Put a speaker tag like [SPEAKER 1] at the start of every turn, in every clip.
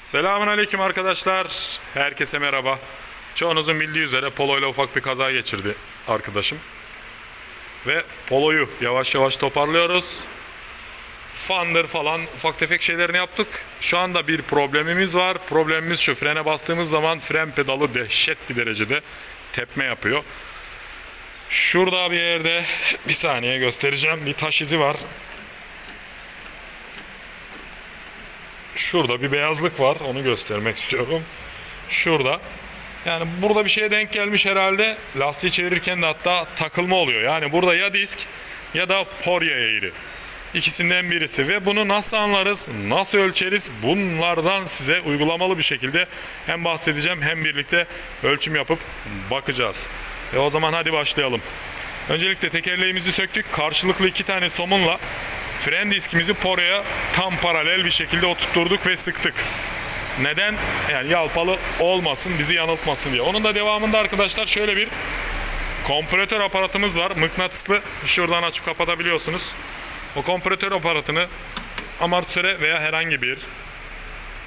[SPEAKER 1] Selamun aleyküm arkadaşlar. Herkese merhaba. Çoğunuzun bildiği üzere Polo ile ufak bir kaza geçirdi arkadaşım. Ve Polo'yu yavaş yavaş toparlıyoruz. Fandır falan ufak tefek şeylerini yaptık. Şu anda bir problemimiz var. Problemimiz şu. Frene bastığımız zaman fren pedalı dehşet bir derecede tepme yapıyor. Şurada bir yerde bir saniye göstereceğim. Bir taş izi var. Şurada bir beyazlık var. Onu göstermek istiyorum. Şurada. Yani burada bir şeye denk gelmiş herhalde. Lastiği çevirirken de hatta takılma oluyor. Yani burada ya disk ya da porya eğri. İkisinden birisi ve bunu nasıl anlarız, nasıl ölçeriz bunlardan size uygulamalı bir şekilde hem bahsedeceğim hem birlikte ölçüm yapıp bakacağız. E o zaman hadi başlayalım. Öncelikle tekerleğimizi söktük. Karşılıklı iki tane somunla fren diskimizi poraya tam paralel bir şekilde oturtturduk ve sıktık. Neden? Yani yalpalı olmasın, bizi yanıltmasın diye. Onun da devamında arkadaşlar şöyle bir kompresör aparatımız var. Mıknatıslı. Şuradan açıp kapatabiliyorsunuz. O kompresör aparatını amortisöre veya herhangi bir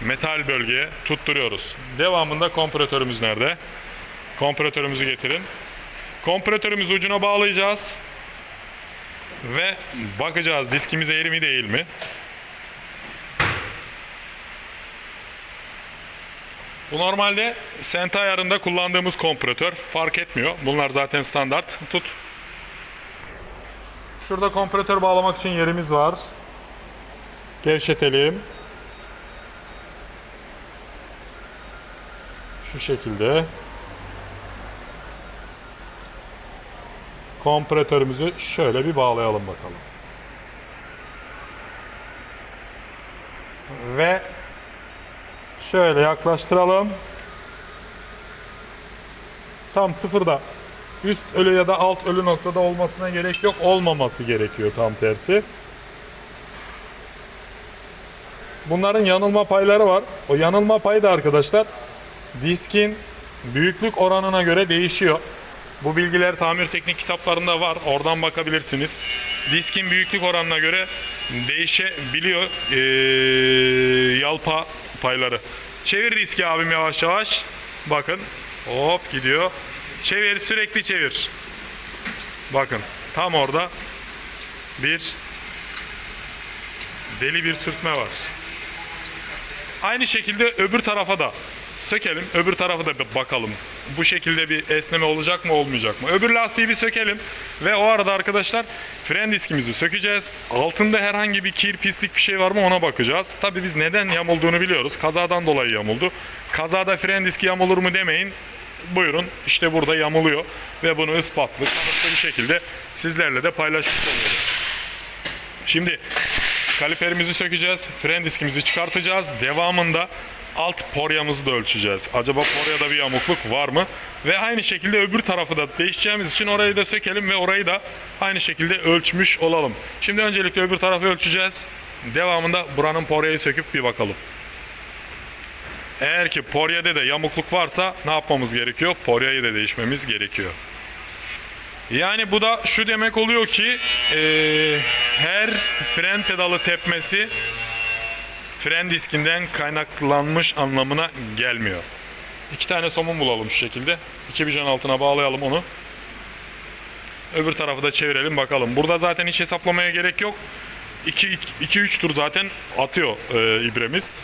[SPEAKER 1] metal bölgeye tutturuyoruz. Devamında kompresörümüz nerede? Kompresörümüzü getirin. Kompresörümüzü ucuna bağlayacağız. Ve bakacağız diskimiz eğri mi değil mi? Bu normalde sent ayarında kullandığımız kompresör. Fark etmiyor. Bunlar zaten standart. Tut. Şurada kompresör bağlamak için yerimiz var. Gevşetelim. Şu şekilde. Kompresörümüzü şöyle bir bağlayalım bakalım. Ve şöyle yaklaştıralım. Tam sıfırda. Üst ölü ya da alt ölü noktada olmasına gerek yok. Olmaması gerekiyor tam tersi. Bunların yanılma payları var. O yanılma payı da arkadaşlar diskin büyüklük oranına göre değişiyor. Bu bilgiler tamir teknik kitaplarında var. Oradan bakabilirsiniz. Diskin büyüklük oranına göre değişebiliyor ee, yalpa payları. Çevir diski abim yavaş yavaş. Bakın. Hop gidiyor. Çevir sürekli çevir. Bakın tam orada bir deli bir sürtme var. Aynı şekilde öbür tarafa da sökelim. Öbür tarafa da bakalım. Bu şekilde bir esneme olacak mı olmayacak mı? Öbür lastiği bir sökelim. Ve o arada arkadaşlar fren diskimizi sökeceğiz. Altında herhangi bir kir, pislik bir şey var mı ona bakacağız. Tabii biz neden yamulduğunu biliyoruz. Kazadan dolayı yamuldu. Kazada fren diski yamulur mu demeyin. Buyurun işte burada yamuluyor. Ve bunu ispatlı, kanıtlı bir şekilde sizlerle de paylaşmış oluyorum. Şimdi kaliperimizi sökeceğiz. Fren diskimizi çıkartacağız. Devamında alt poryamızı da ölçeceğiz. Acaba poryada bir yamukluk var mı? Ve aynı şekilde öbür tarafı da değişeceğimiz için orayı da sökelim ve orayı da aynı şekilde ölçmüş olalım. Şimdi öncelikle öbür tarafı ölçeceğiz. Devamında buranın poryayı söküp bir bakalım. Eğer ki poryede de yamukluk varsa ne yapmamız gerekiyor? Poryayı da değişmemiz gerekiyor. Yani bu da şu demek oluyor ki eee, her fren pedalı tepmesi fren diskinden kaynaklanmış anlamına gelmiyor. İki tane somun bulalım şu şekilde. İki bijon altına bağlayalım onu. Öbür tarafı da çevirelim bakalım. Burada zaten hiç hesaplamaya gerek yok. 2-3 tur zaten atıyor e, ibremiz.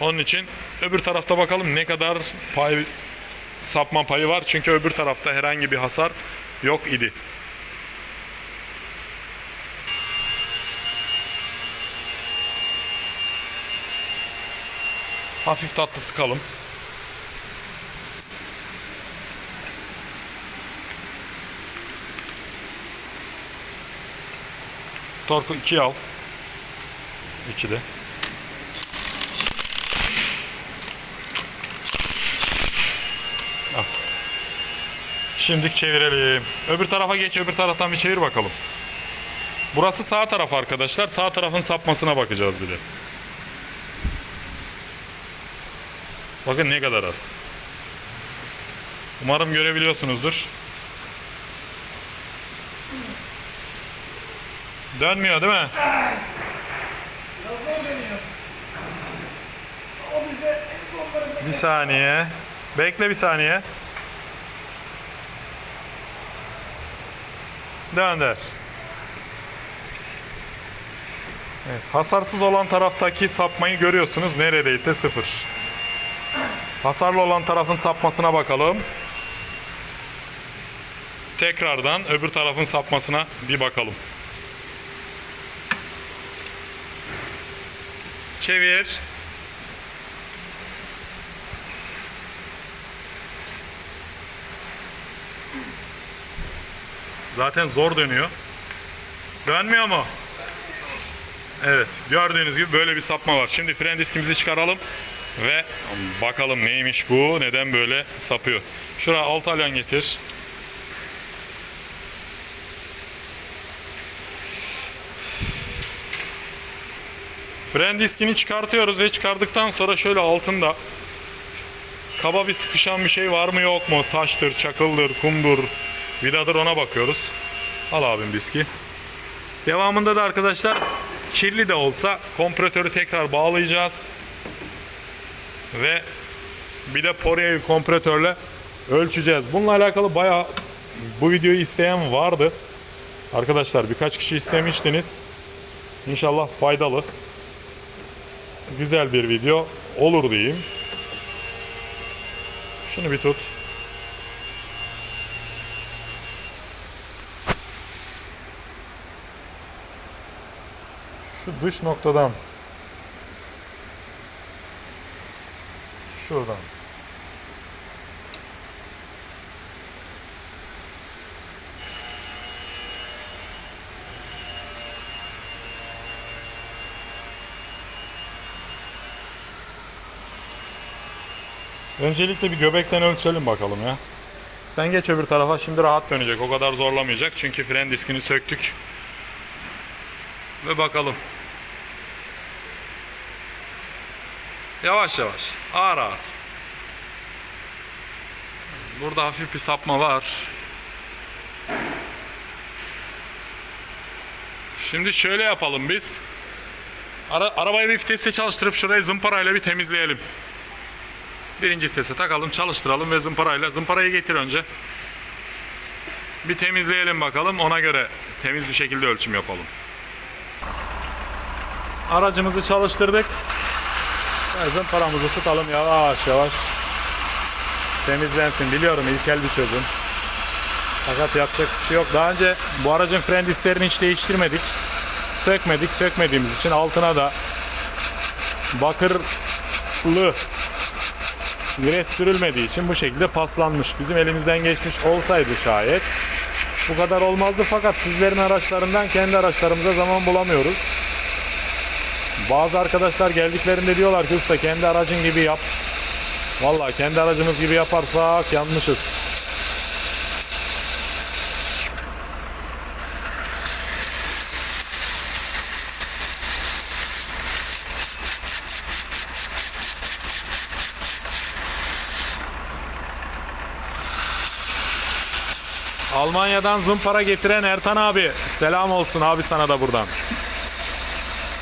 [SPEAKER 1] Onun için öbür tarafta bakalım ne kadar pay sapma payı var. Çünkü öbür tarafta herhangi bir hasar yok idi. Hafif tatlı sıkalım. Torku 2 al. 2 de. Al. Şimdi çevirelim. Öbür tarafa geç, öbür taraftan bir çevir bakalım. Burası sağ taraf arkadaşlar. Sağ tarafın sapmasına bakacağız bir de. Bakın ne kadar az. Umarım görebiliyorsunuzdur. Dönmüyor değil mi? Bir saniye. Bekle bir saniye. Dönder. Evet, hasarsız olan taraftaki sapmayı görüyorsunuz. Neredeyse sıfır. Hasarlı olan tarafın sapmasına bakalım. Tekrardan öbür tarafın sapmasına bir bakalım. Çevir. Zaten zor dönüyor. Dönmüyor mu? Evet. Gördüğünüz gibi böyle bir sapma var. Şimdi fren diskimizi çıkaralım ve bakalım neymiş bu? Neden böyle sapıyor? Şuraya alt alyan getir. Fren diskini çıkartıyoruz ve çıkardıktan sonra şöyle altında kaba bir sıkışan bir şey var mı yok mu? Taştır, çakıldır, kumdur, vidadır ona bakıyoruz. Al abim diski. Devamında da arkadaşlar kirli de olsa kompresörü tekrar bağlayacağız. Ve bir de Porya'yı kompresörle ölçeceğiz. Bununla alakalı bayağı bu videoyu isteyen vardı. Arkadaşlar birkaç kişi istemiştiniz. İnşallah faydalı. Güzel bir video olur diyeyim. Şunu bir tut. Şu dış noktadan şuradan Öncelikle bir göbekten ölçelim bakalım ya. Sen geç öbür tarafa şimdi rahat dönecek. O kadar zorlamayacak. Çünkü fren diskini söktük. Ve bakalım. Yavaş yavaş. Ağır ağır. Burada hafif bir sapma var. Şimdi şöyle yapalım biz. Ara, arabayı bir vitesle çalıştırıp şurayı zımparayla bir temizleyelim. Birinci vitese takalım, çalıştıralım ve zımparayla. Zımparayı getir önce. Bir temizleyelim bakalım. Ona göre temiz bir şekilde ölçüm yapalım. Aracımızı çalıştırdık. Ve zımparamızı tutalım yavaş yavaş. Temizlensin. Biliyorum ilkel bir çözüm. Fakat yapacak bir şey yok. Daha önce bu aracın fren disklerini hiç değiştirmedik. Sökmedik. Sökmediğimiz için altına da bakırlı Gres sürülmediği için bu şekilde paslanmış. Bizim elimizden geçmiş olsaydı şayet bu kadar olmazdı fakat sizlerin araçlarından kendi araçlarımıza zaman bulamıyoruz. Bazı arkadaşlar geldiklerinde diyorlar ki usta kendi aracın gibi yap. Vallahi kendi aracımız gibi yaparsak yanmışız. Almanya'dan zımpara getiren Ertan abi. Selam olsun abi sana da buradan.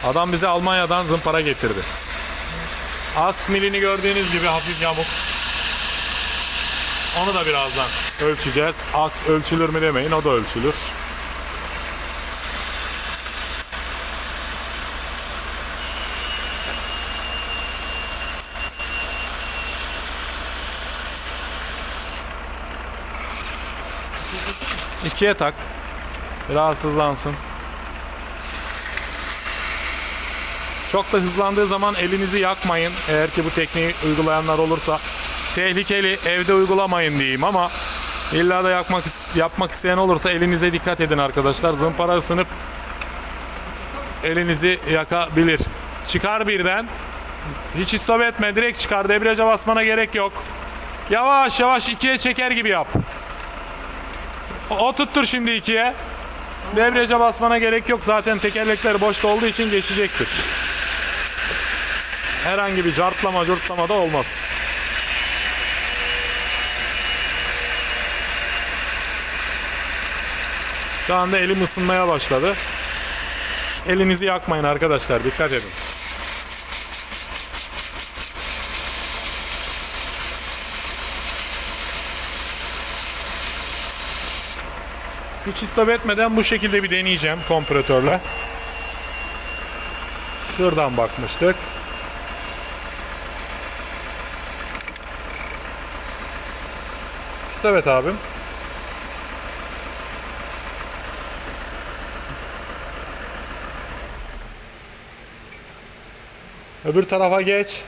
[SPEAKER 1] Adam bize Almanya'dan zımpara getirdi. Aks milini gördüğünüz gibi hafif yamuk. Onu da birazdan ölçeceğiz. Aks ölçülür mü demeyin o da ölçülür. İkiye tak. Biraz Çok da hızlandığı zaman elinizi yakmayın. Eğer ki bu tekniği uygulayanlar olursa tehlikeli evde uygulamayın diyeyim ama illa da yakmak yapmak isteyen olursa elinize dikkat edin arkadaşlar. Zımpara ısınıp elinizi yakabilir. Çıkar birden. Hiç istop etme. Direkt çıkar. Debriyaja basmana gerek yok. Yavaş yavaş ikiye çeker gibi yap. O tuttur şimdi ikiye. Debriyaja basmana gerek yok. Zaten tekerlekler boşta olduğu için geçecektir herhangi bir cartlama curtlama da olmaz. Şu anda elim ısınmaya başladı. Elinizi yakmayın arkadaşlar dikkat edin. Hiç istop etmeden bu şekilde bir deneyeceğim kompresörle. Şuradan bakmıştık. Stop et abim. Öbür tarafa geç.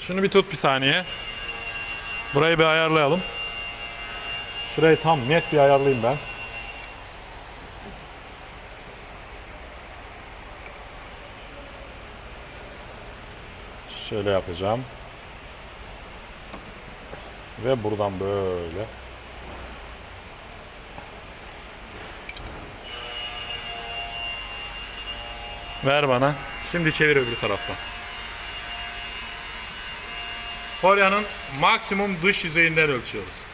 [SPEAKER 1] Şunu bir tut bir saniye. Burayı bir ayarlayalım. Şurayı tam net bir ayarlayayım ben. Şöyle yapacağım. Ve buradan böyle. Ver bana. Şimdi çevir öbür taraftan. Kolya'nın maksimum dış yüzeyinden ölçüyoruz.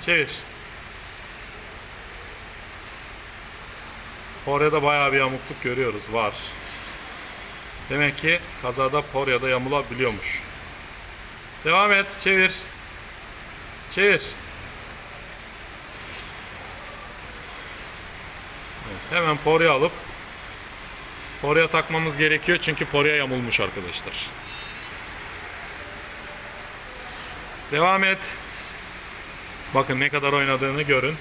[SPEAKER 1] Çevir. Porya'da bayağı bir yamukluk görüyoruz. Var. Demek ki kazada Porya'da yamulabiliyormuş. Devam et. Çevir. Çevir. Evet, hemen Porya alıp Porya takmamız gerekiyor çünkü Porya yamulmuş arkadaşlar. Devam et. Bakın ne kadar oynadığını görün.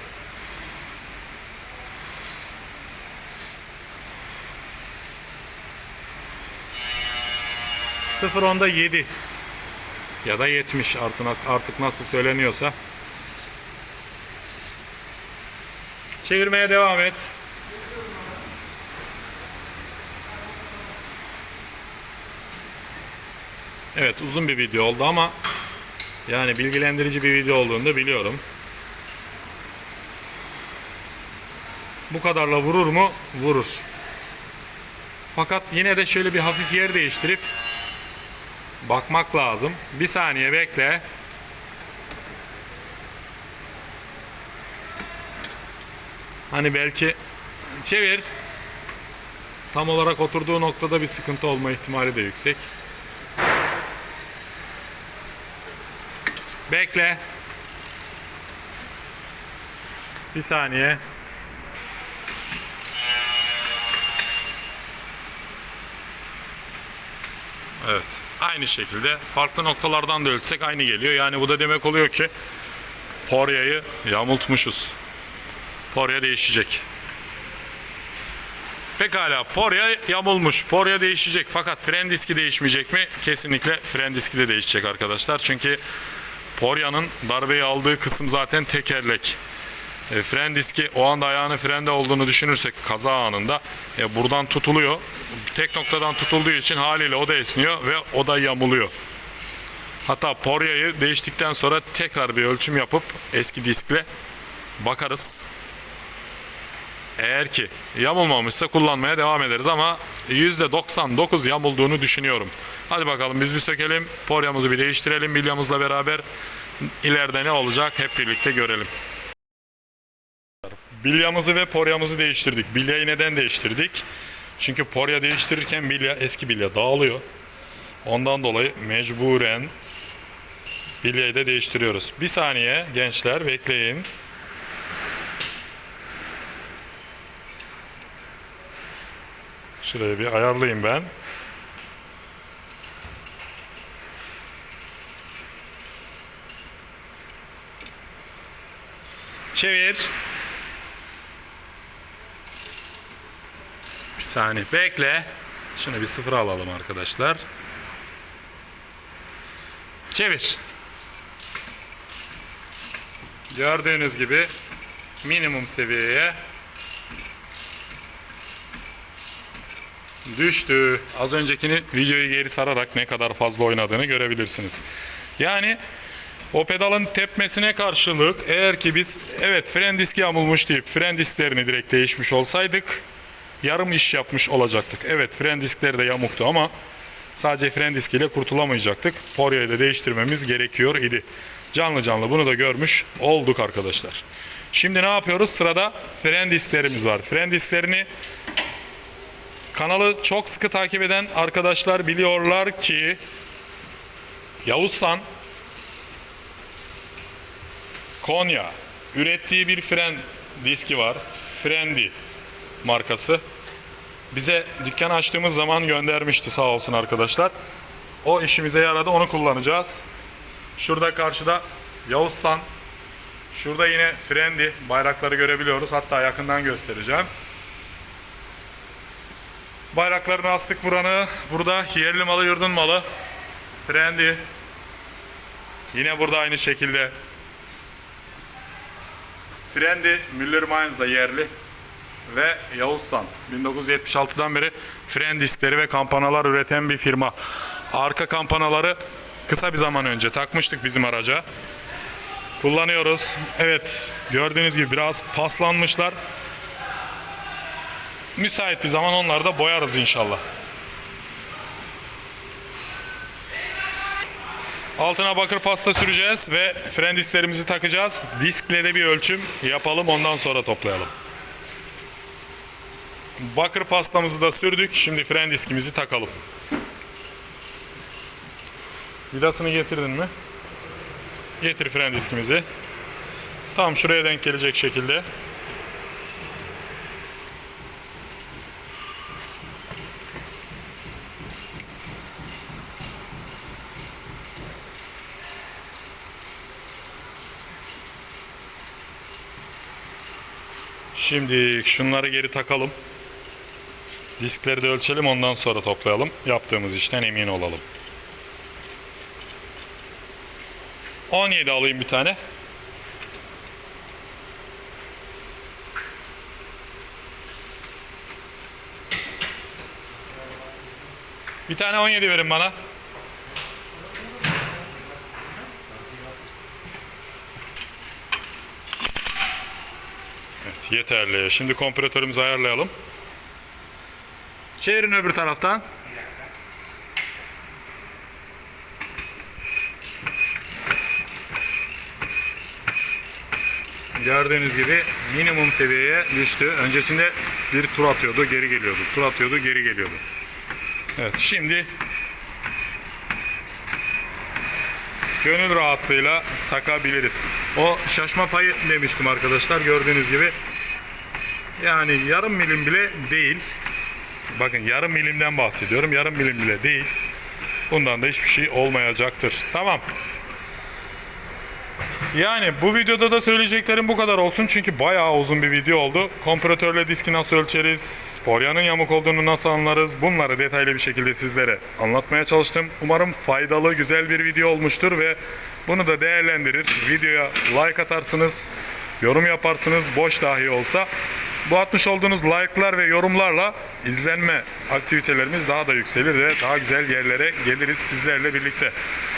[SPEAKER 1] Sıfır onda 7 ya da 70 artık, artık nasıl söyleniyorsa. Çevirmeye devam et. Evet uzun bir video oldu ama yani bilgilendirici bir video olduğunu da biliyorum. Bu kadarla vurur mu? Vurur. Fakat yine de şöyle bir hafif yer değiştirip bakmak lazım. Bir saniye bekle. Hani belki çevir. Tam olarak oturduğu noktada bir sıkıntı olma ihtimali de yüksek. Bekle. Bir saniye. Evet. Aynı şekilde farklı noktalardan da ölçsek aynı geliyor. Yani bu da demek oluyor ki Porya'yı yamultmuşuz. Porya değişecek. Pekala Porya yamulmuş. Porya değişecek fakat fren diski değişmeyecek mi? Kesinlikle fren diski de değişecek arkadaşlar. Çünkü Porya'nın darbeyi aldığı kısım zaten tekerlek. E, fren diski o anda ayağının frende olduğunu düşünürsek kaza anında e, buradan tutuluyor. Tek noktadan tutulduğu için haliyle o da esniyor ve o da yamuluyor. Hatta Porya'yı değiştikten sonra tekrar bir ölçüm yapıp eski diskle bakarız. Eğer ki yamulmamışsa kullanmaya devam ederiz ama %99 yamulduğunu düşünüyorum. Hadi bakalım biz bir sökelim, poryamızı bir değiştirelim bilyamızla beraber. İleride ne olacak hep birlikte görelim. Bilyamızı ve poryamızı değiştirdik. Bilyayı neden değiştirdik? Çünkü porya değiştirirken bilya eski bilya dağılıyor. Ondan dolayı mecburen bilyayı da değiştiriyoruz. Bir saniye gençler bekleyin. Şurayı bir ayarlayayım ben. Çevir. Saniye bekle. Şunu bir sıfır alalım arkadaşlar. Çevir. Gördüğünüz gibi minimum seviyeye düştü. Az öncekini videoyu geri sararak ne kadar fazla oynadığını görebilirsiniz. Yani o pedalın tepmesine karşılık eğer ki biz evet fren diski yamulmuş deyip fren disklerini direkt değişmiş olsaydık yarım iş yapmış olacaktık. Evet fren diskleri de yamuktu ama sadece fren diskiyle kurtulamayacaktık. Porya'yı da değiştirmemiz gerekiyor idi. Canlı canlı bunu da görmüş olduk arkadaşlar. Şimdi ne yapıyoruz? Sırada fren disklerimiz var. Fren disklerini Kanalı çok sıkı takip eden arkadaşlar biliyorlar ki Yavuzsan Konya ürettiği bir fren diski var. Frendi markası. Bize dükkan açtığımız zaman göndermişti sağ olsun arkadaşlar. O işimize yaradı onu kullanacağız. Şurada karşıda Yavuzsan. Şurada yine Frendi bayrakları görebiliyoruz. Hatta yakından göstereceğim. Bayraklarını astık buranı. Burada yerli malı yurdun malı. Frendi. Yine burada aynı şekilde. Frendi Müller Mainz'da yerli. Ve Yavuzsan. 1976'dan beri fren diskleri ve kampanalar üreten bir firma. Arka kampanaları kısa bir zaman önce takmıştık bizim araca. Kullanıyoruz. Evet gördüğünüz gibi biraz paslanmışlar. Müsait bir zaman onları da boyarız inşallah. Altına bakır pasta süreceğiz ve fren disklerimizi takacağız. Diskle de bir ölçüm yapalım ondan sonra toplayalım. Bakır pastamızı da sürdük. Şimdi fren diskimizi takalım. Vidasını getirdin mi? Getir fren diskimizi. Tam şuraya denk gelecek şekilde. Şimdi şunları geri takalım. Diskleri de ölçelim ondan sonra toplayalım. Yaptığımız işten emin olalım. 17 alayım bir tane. Bir tane 17 verin bana. Evet, yeterli. Şimdi kompresörümüzü ayarlayalım. Çevirin öbür taraftan. Gördüğünüz gibi minimum seviyeye düştü. Öncesinde bir tur atıyordu, geri geliyordu. Tur atıyordu, geri geliyordu. Evet, şimdi gönül rahatlığıyla takabiliriz. O şaşma payı demiştim arkadaşlar. Gördüğünüz gibi yani yarım milim bile değil. Bakın yarım milimden bahsediyorum. Yarım milim bile değil. Bundan da hiçbir şey olmayacaktır. Tamam. Yani bu videoda da söyleyeceklerim bu kadar olsun çünkü bayağı uzun bir video oldu. Kompresörle diski nasıl ölçeriz, poryanın yamuk olduğunu nasıl anlarız bunları detaylı bir şekilde sizlere anlatmaya çalıştım. Umarım faydalı, güzel bir video olmuştur ve bunu da değerlendirir. Videoya like atarsınız, yorum yaparsınız boş dahi olsa. Bu atmış olduğunuz like'lar ve yorumlarla izlenme aktivitelerimiz daha da yükselir ve daha güzel yerlere geliriz sizlerle birlikte.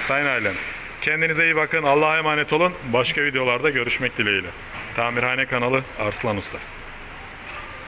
[SPEAKER 1] Sayın ailem. Kendinize iyi bakın. Allah'a emanet olun. Başka videolarda görüşmek dileğiyle. Tamirhane kanalı Arslan Usta.